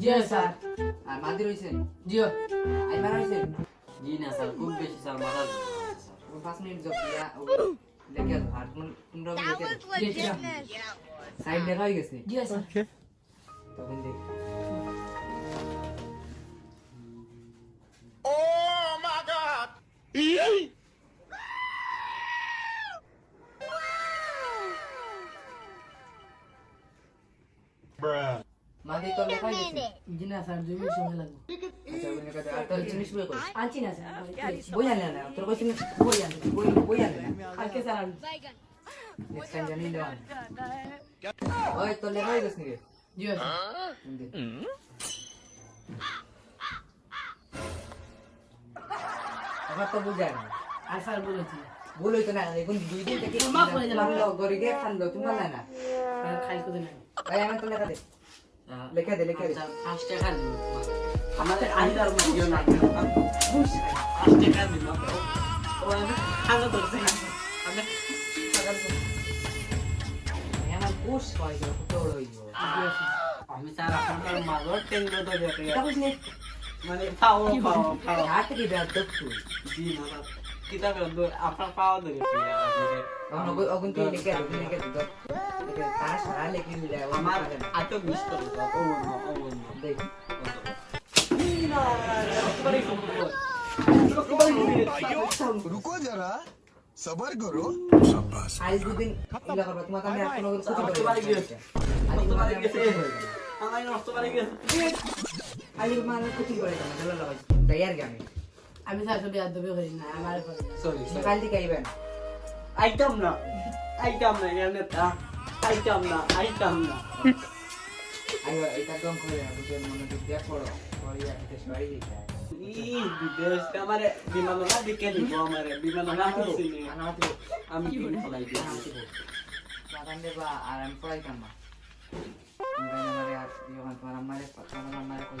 Jio sir. আর মাদি মারা জি না স্যার খুব বেশি স্যার মাথা পাঁচ মিনিট জব দিয়া দেখে আর তোমরা জিও সাইড দেখা হয়ে গেছে? স্যার। তখন দেখ। মাদি তো লেখা গেছে জি স্যার দুই মিনিট সময় লাগবে। আচ্ছা ওই লেখা আর তোর জিনিস বই কই আনছি না স্যার বই আনলে না তোর কইছিস বই আনলে বই বই আনলে কালকে স্যার আনছি নেক্সট টাইম জানি লো ওই তোর লেখা গেছে নাকি? জিও আমার তো বুঝায় না। আর স্যার বলেছি বলোই তো না এখন দুই দিন থেকে মাফ করে দিলাম। মানলো গরি গে খানলো তুমি না। খাই করে নাই আমি তো লেখা দে। লেখা দে লেখা দে। পাঁচ টাকা দিন আমাদের আইদার মধ্যে না পাঁচ টাকা দিন ও আমি খানা ধরছি। আমি আমার কোষ হয় তো হইব আমি স্যার আপনার মাগর টেঙ্গো তো দেখে এটা বুঝ নে মানে পাও হাতে কি দেখছ জি না স্যার কিতা করে দূর আপনার পাও ধরে আপনাকে এখন অগুন অগুন তুই লেখা দে তুমি লেখা দে লেখা তারা সারা লেখি দিলে আমার আটো মিস করে দাও ও নো ও নো দেখ रुको जरा सबर करो আজ দুদিন ইলা করবা তোমার কাছে আর কোনো কিছু নষ্ট করে বাড়ি গেছে। আজ নষ্ট বাড়ি তোমার গেছে। গেছে আমার নষ্ট করে গেছে আজ মানে কিছু করে না ভালো লাগাই দয়ার গামে আমি সব ইয়াদ দেবে করি না আমার করে। সরি কাল থেকে আইবেন। আইটাম না। আইটাম না এনে তা আইটাম না আইটাম না। আইবা এটা কম করে বুঝে মনে এটা দিতে দিকে আমারে বিমান না। হইছিনি আনাতে আমি দিই সাধারণ দেবা আর আমি পড়াইতাম না। আর তোমার আমারে তোমার আমারে কই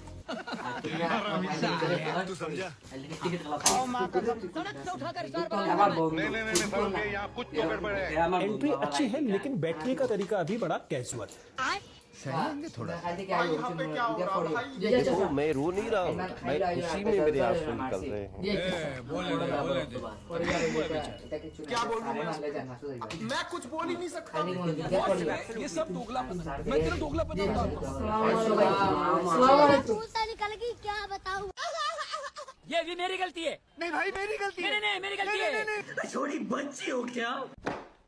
एंट्री अच्छी है लेकिन बैठने का तरीका अभी बड़ा कैजुअल है। देखो मैं रो नहीं रहा हूँ। मैं खुशी में मेरे आँसू निकल रहे हैं। क्या मैं? कुछ बोल ही नहीं सकता। ये सब मैं तेरा दोगलापन क्या बताऊँ? ये भी मेरी गलती है। नहीं भाई मेरी गलती है। नहीं नहीं मेरी गलती है। छोड़ी बच्ची हो क्या?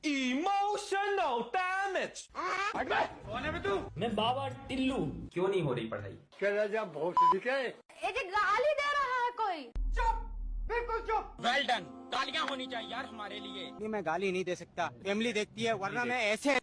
इमोशनल डैमेज कौन है बे तू? मैं बाबा टिल्लू। क्यों नहीं हो रही पढ़ाई? क्या राजा बहुत दिखे? ये जो गाली दे रहा है कोई। चुप बिल्कुल चुप। वेल डन गालियाँ होनी चाहिए यार हमारे लिए। नहीं मैं गाली नहीं दे सकता। फैमिली देखती है वरना मैं ऐसे